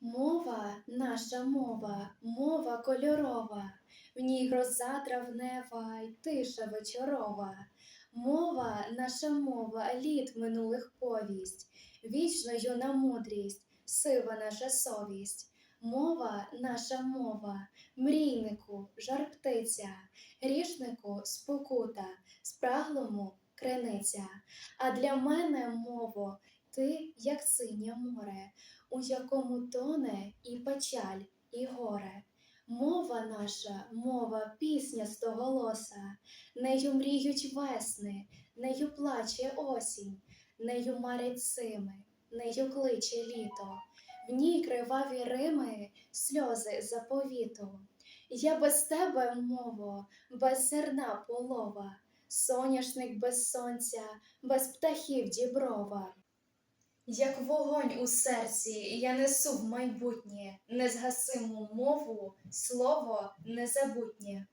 Мова, наша мова, мова кольорова, в ній гроза травнева й тиша вечорова. Мова, наша мова, літ минулих повість, вічно юна мудрість, сива наша совість. Мова, наша мова, мрійнику, жар птиця, грішнику спокута, спраглому криниця. А для мене, мово, ти, як синє море, у якому тоне і печаль, і горе. Мова наша, мова, пісня стоголоса, нею мріють весни, нею плаче осінь, нею марять сими, нею кличе літо, в ній криваві рими, сльози заповіту. Я без тебе, мово, без зерна полова, соняшник без сонця, без птахів діброва. Як вогонь у серці, я несу в майбутнє незгасиму мову, слово незабутнє.